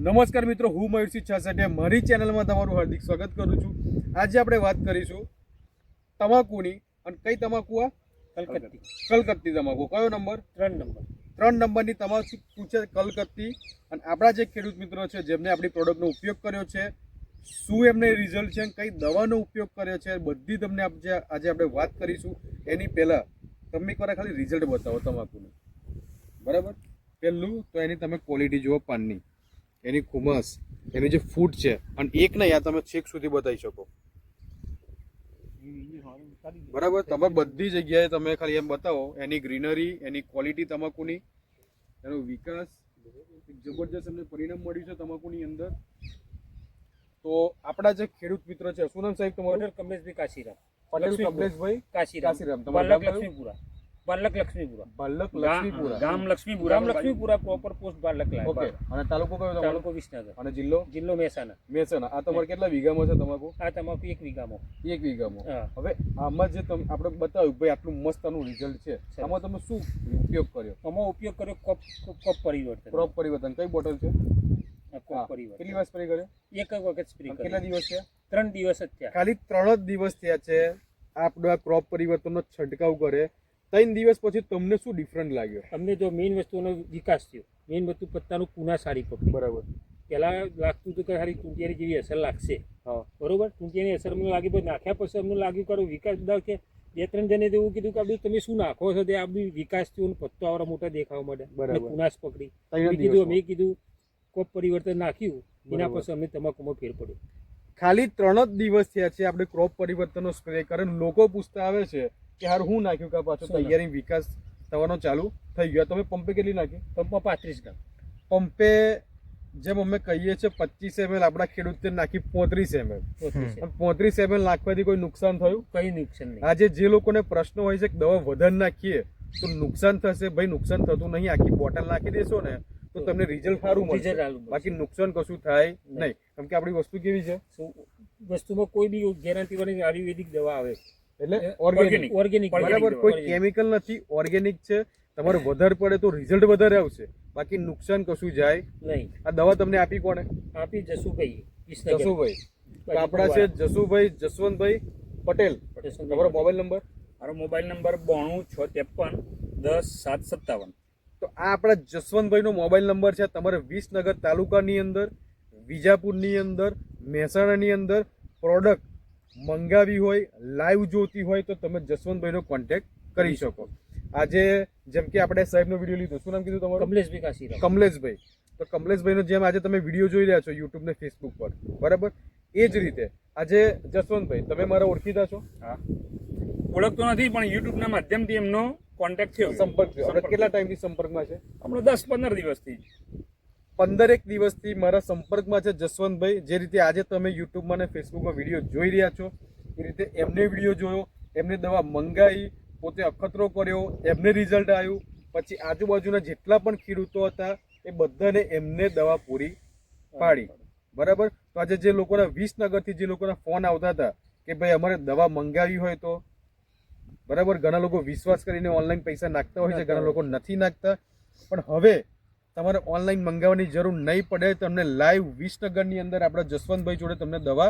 નમસ્કાર મિત્રો હું મયુરસિંહ છાસઠે મારી ચેનલમાં તમારું હાર્દિક સ્વાગત કરું છું. આજે આપણે વાત કરીશું તમાકુની અને કઈ તમાકુ આ? કલકત્તી. કલકત્તી તમાકુ. કયો નંબર? ત્રણ નંબર. ત્રણ નંબરની તમાકુ છે કલકત્તી. અને આપણા જે ખેડૂત મિત્રો છે જેમને આપણી પ્રોડક્ટનો ઉપયોગ કર્યો છે શું એમને રિઝલ્ટ છે કઈ દવાનો ઉપયોગ કર્યો છે બધી તમને આજે આજે આપણે વાત કરીશું. એની પહેલાં તમે એકવાર ખાલી રિઝલ્ટ બતાવો તમાકુનું. બરાબર? પહેલું તો એની તમે ક્વોલિટી જુઓ પાનની. એની ખુમાસ એની જે ફૂડ છે અને એક નહીં આ તમે છેક સુધી બતાવી શકો. બરાબર? તમે બધી જગ્યાએ તમે ખાલી એમ બતાવો એની ગ્રીનરી એની ક્વોલિટી તમાકુની એનો વિકાસ જબરજસ્ત અમને પરિણામ મળ્યું છે તમાકુની અંદર. તો આપણા જે ખેડૂત મિત્ર છે શું નામ સાહેબ તમારું? કમલેશભાઈ કાશીરામ. પટેલ. કમલેશભાઈ કાશીરામ. કાશીરામ. તમારું લક્ષ્મીપુરા. બાલક લક્ષ્મીપુરા. બાલક લક્ષ્મીપુરા. ગામ લક્ષ્મીપુરા ગામ લક્ષ્મીપુરા પ્રોપર પોસ્ટ બાલક લાય ઓકે અને તાલુકો કયો તમારો? તાલુકો વિસનગર. અને જિલ્લો? જિલ્લો મહેસાણા. મહેસાણા. આ તમારે કેટલા વીઘામાં છે તમાકુ? આ તમાકુ એક વીઘામાં. એક વીઘામાં. હવે આમાં જે તમે આપણે બતાવ્યું ભાઈ આટલું મસ્ત આનું રિઝલ્ટ છે. આમાં તમે શું ઉપયોગ કર્યો? આમાં ઉપયોગ કર્યો કપ કપ પરિવર્તન. ક્રોપ પરિવર્તન. કઈ બોટલ છે. કેટલી વાર સ્પ્રે કર્યો? એક વખત સ્પ્રે કેટલા દિવસ છે ત્રણ દિવસ જ થયા. ખાલી ત્રણ જ દિવસ થયા છે. આપણો આ ક્રોપ પરિવર્તનનો છંટકાવ કરે. ત્રણ દિવસ પછી તમને શું ડિફરન્ટ લાગ્યો? અમને જો મેઇન વસ્તુનો વિકાસ થયો. મેઇન વસ્તુ પત્તાનું કુના સારી પકડી. બરાબર. પહેલાં લાગતું હતું કે સારી ચૂંટિયાની જેવી અસર લાગશે. હા. બરોબર? ચૂંટિયાની અસર અમને લાગી પછી નાખ્યા પછી અમને લાગ્યું કરો વિકાસ બધા કે બે ત્રણ જણે તો એવું કીધું કે બધું તમે શું નાખો છો? તે આ બધું વિકાસ થયો પત્તો આવડા મોટા દેખાવા માટે કુનાશ પકડી. કીધું. અમે કીધું કોપ પરિવર્તન નાખ્યું એના પછી અમને તમાકુમાં ફેર પડ્યો. ખાલી ત્રણ જ દિવસ થયા છે આપણે ક્રોપ પરિવર્તનનો સ્પ્રે કરે લોકો પૂછતા આવે છે કે હાર હું નાખ્યું કે પાછો તૈયારી વિકાસ થવાનો ચાલુ થઈ ગયો. તમે પંપે કેટલી નાખી? પંપમાં પાંત્રીસ ગ્રામ. પંપે જેમ અમે કહીએ છીએ પચીસ એમએલ આપણા ખેડૂતે નાખી પોત્રીસ એમએલ. પોત્રીસ એમએલ. નાખવાથી કોઈ નુકસાન થયું? કઈ નુકસાન નહીં. આજે જે લોકોને પ્રશ્ન હોય છે કે દવા વધારે નાખીએ તો નુકસાન થશે. ભાઈ નુકસાન થતું નહીં. આખી બોટલ નાખી દેશો ને તો તમને રિઝલ્ટ સારું મળશે. બાકી નુકસાન કશું થાય નહીં. કેમ કે આપણી વસ્તુ કેવી છે? વસ્તુમાં કોઈ બી ગેરંટી વાળી આયુર્વેદિક દવા આવે. એટલે ઓર્ગેનિક ઓર્ગેનિક બરાબર કોઈ કેમિકલ નથી ઓર્ગેનિક છે. તમારે વધારે પડે તો રિઝલ્ટ વધારે આવશે. બાકી નુકસાન કશું જાય નહીં. આ દવા તમને આપી કોણે? આપી જસુભાઈ. જસુભાઈ. તો આપણા છે જસુભાઈ જસવંતભાઈ પટેલ. તમારો મોબાઈલ નંબર મારો મોબાઈલ નંબર બોણું છ ત્રેપન દસ સાત સત્તાવન. તો આ આપણા જસવંતભાઈનો મોબાઈલ નંબર છે. તમારે વિસનગર તાલુકાની અંદર વિજાપુરની અંદર મહેસાણાની અંદર પ્રોડક્ટ મંગાવી હોય લાઈવ જોતી હોય તો તમે જસવંતભાઈનો કોન્ટેક્ટ કરી શકો. આજે જેમ કે આપણે સાહેબનો વીડિયો લીધો. શું નામ કીધું તમારું? કમલેશભાઈ કાશી કમલેશભાઈ. તો કમલેશભાઈનો જેમ આજે તમે વીડિયો જોઈ રહ્યા છો યુટ્યુબ ને ફેસબુક પર. બરાબર? એ જ રીતે. આજે જસવંતભાઈ તમે મારા ઓળખીતા છો? હા. ઓળખતો નથી પણ યુટ્યુબના માધ્યમથી એમનો કોન્ટેક્ટ થયો સંપર્ક થયો. કેટલા ટાઈમથી સંપર્કમાં છે? હમણાં દસ પંદર દિવસથી. પંદરેક દિવસથી મારા સંપર્કમાં છે જસવંતભાઈ. જે રીતે આજે તમે યુટ્યુબમાં અને ફેસબુકમાં વીડિયો જોઈ રહ્યા છો એ રીતે એમને વીડિયો જોયો એમને દવા મંગાવી પોતે અખતરો કર્યો એમને રિઝલ્ટ આવ્યું. પછી આજુબાજુના જેટલા પણ ખેડૂતો હતા એ બધાને એમને દવા પૂરી પાડી. બરાબર? તો આજે જે લોકોના વિસનગરથી જે લોકોના ફોન આવતા હતા કે ભાઈ અમારે દવા મંગાવી હોય તો બરાબર? ઘણા લોકો વિશ્વાસ કરીને ઓનલાઈન પૈસા નાખતા હોય છે ઘણા લોકો નથી નાખતા. પણ હવે તમારે ઓનલાઈન મંગાવવાની જરૂર નહીં પડે તમને લાઈવ વિસનગરની અંદર આપણા જસવંતભાઈ જોડે તમને દવા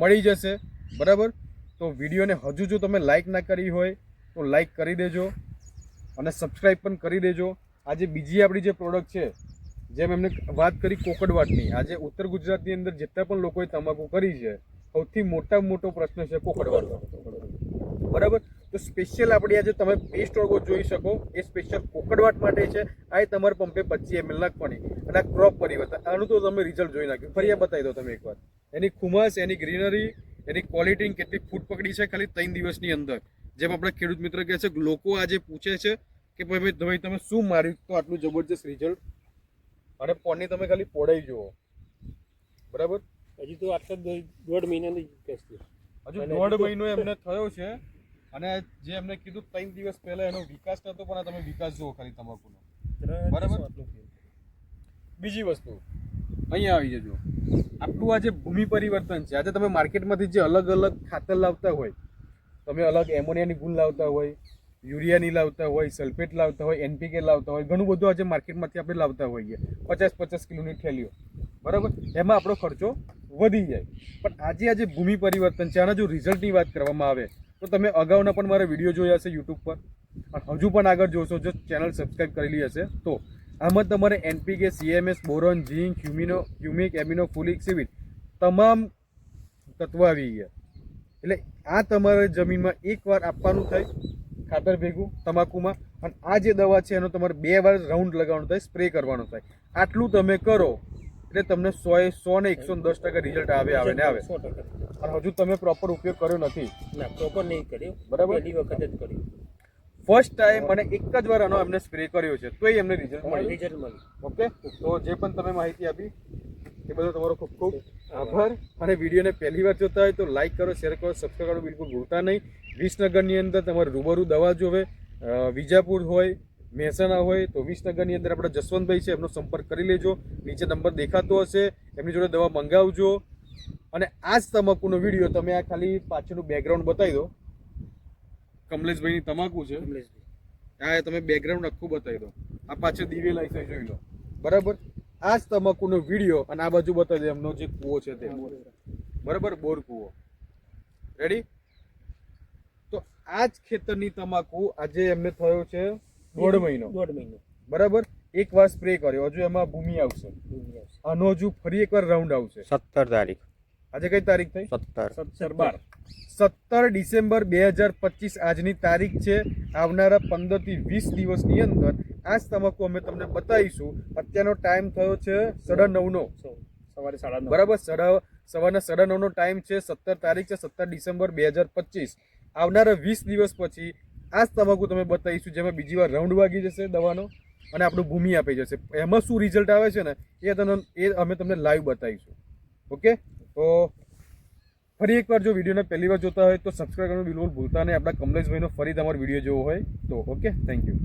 મળી જશે. બરાબર? તો વિડીયોને હજુ જો તમે લાઈક ના કરી હોય તો લાઈક કરી દેજો અને સબસ્ક્રાઈબ પણ કરી દેજો. આજે બીજી આપણી જે પ્રોડક્ટ છે જેમ એમને વાત કરી કોકડવાટની આજે ઉત્તર ગુજરાતની અંદર જેટલા પણ લોકોએ તમાકુ કરી છે સૌથી મોટામાં મોટો પ્રશ્ન છે કોકડવાટ બરાબર? તો સ્પેશિયલ આપણી આજે તમે પેસ્ટ ઓળગો જોઈ શકો. એ સ્પેશિયલ કોકડવાટ માટે છે. આ તમારા પંપે પચીસ એમએલ નાખવાની. અને આ ક્રોપ પરિવર્તન આનું તો તમે રિઝલ્ટ જોઈ નાખ્યું. ફરી બતાવી દો તમે એકવાર. એની ખુમાશ એની ગ્રીનરી એની ક્વોલિટી કેટલી ફૂટ પકડી છે ખાલી ત્રણ દિવસની અંદર. જેમ આપણા ખેડૂત મિત્ર કહે છે લોકો આજે પૂછે છે કે ભાઈ ભાઈ તમે શું માર્યું? તો આટલું જબરજસ્ત રિઝલ્ટ અને પોની તમે ખાલી પોડાઈ જુઓ. બરાબર? હજી તો આટલા દોઢ- મહિનાની હજુ દોઢ મહિનો એમને થયો છે. અને જે એમને કીધું ત્રણ દિવસ પહેલા એનો વિકાસ થતો પણ તમે વિકાસ જુઓ ખાલી તમાકુનો. બરાબર. આટલું બીજી વસ્તુ. અહીંયા આવી જજો. આપણું આ જે ભૂમિ પરિવર્તન છે આજે તમે માર્કેટમાંથી જે અલગ અલગ ખાતર લાવતા હોય તમે અલગ એમોનિયાની ગુણ લાવતા હોય યુરિયાની લાવતા હોય સલ્ફેટ લાવતા હોય એનપીકે લાવતા હોય ઘણું બધું આજે માર્કેટમાંથી આપણે લાવતા હોઈએ. પચાસ પચાસ કિલોની થેલીઓ. બરાબર? એમાં આપણો ખર્ચો વધી જાય. પણ આજે આજે ભૂમિ પરિવર્તન છે આના જો રિઝલ્ટની વાત કરવામાં આવે તો તમે અગાઉના પણ મારા વીડિયો જોયા હશે યુટ્યુબ પર. અને હજુ પણ આગળ જોશો, જો ચેનલ સબસ્ક્રાઈબ કરેલી હશે, તો આમાં તમારે NPK CMS boron, zinc, humino, humic, amino, folic civil તમામ તત્વ આવી ગયા. એટલે આ તમારે જમીનમાં એકવાર આપવાનું થાય, ખાતર ભેગું, તમાકુમાં. અને આ જે દવા છે, એનો તમારે બે વાર રાઉન્ડ લગાવવાનો થાય સ્પ્રે કરવાનો થાય. આટલું તમે કરો, એટલે તમને સો એ સો ને એકસો દસ ટકા રિઝલ્ટ આવે આવે ને આવે. સો ટકા. અને હજુ તમે પ્રોપર ઉપયોગ કર્યો નથી. ના પ્રોપર નહીં કર્યો. બરાબર. પહેલી વખત જ કર્યું. ફર્સ્ટ ટાઈમ મને એક જ વાર આનો એમને સ્પ્રે કર્યો છે. તોય એમને રિઝલ્ટ મળ્યું. રિઝલ્ટ મળ્યું. ઓકે તો જે પણ તમે માહિતી આપી એ બધો તમારો ખૂબ ખૂબ આભાર. અને વિડીયોને પહેલી વાર જોતા હોય તો લાઈક કરો શેર કરો સબસ્ક્રાઈબ કરો બિલકુલ ભૂલતા નહીં. વિસનગરની અંદર તમારે રૂબરૂ દવા જોવે. વિજાપુર હોય મહેસાણા હોય તો વિસનગરની અંદર આપણા જસવંતભાઈ છે એમનો સંપર્ક કરી લેજો. નીચે નંબર દેખાતો હશે. એમની જોડે દવા મંગાવજો. અને આ જ તમાકુનો વીડિયો તમે આ ખાલી પાછળનું બેકગ્રાઉન્ડ બતાવી દો. કમલેશભાઈની તમાકુ છે. કમલેશભાઈ. આ તમે બેકગ્રાઉન્ડ આખું બતાવી દો. આ પાછળ દિવે આવી જોઈ લો. બરાબર? આ જ તમાકુનો વીડિયો અને આ બાજુ બતાવી દો એમનો જે કૂવો છે તે. બરાબર? બોર કૂવો. રેડી તો આ જ ખેતરની તમાકુ આજે એમને થયો છે દોઢ મહિનો. દોઢ મહિનો. બરાબર? એક વાર સ્પ્રે કર્યો. હજુ એમાં ભૂમિ આવશે. આનો હજુ ફરી એકવાર રાઉન્ડ આવશે. સત્તર તારીખ. આજે કઈ તારીખ થઈ? સત્તર. સત્તર બાર. સત્તર ડિસેમ્બર બે હજાર પચીસ આજની તારીખ છે. આવનારા પંદરથી વીસ દિવસની અંદર આ જ તમાકુ અમે તમને બતાવીશું. અત્યારનો ટાઈમ થયો છે સાડા નવનો. સો સવારે સાડા નવ. બરાબર સાડા સવારના સાડા નવનો ટાઈમ છે. સત્તર તારીખ છે સત્તર ડિસેમ્બર બે હજાર પચીસ. આવનારા વીસ દિવસ પછી આ જ તમાકુ તમે બતાવીશું જેમાં બીજી વાર રાઉન્ડ વાગી જશે દવાનો. અને આપણું ભૂમિ આપી જશે. એમાં શું રિઝલ્ટ આવે છે ને, એ તમને એ અમે તમને લાઈવ બતાવીશું. ઓકે? તો ફરી એકવાર જો વિડીયોને પહેલી વાર જોતા હોય તો સબસ્ક્રાઈબ કરવાનું બિલકુલ ભૂલતા નહીં. આપણા કમલેશભાઈનો ફરી તમારો વીડિયો જોવો હોય તો. ઓકે? Thank you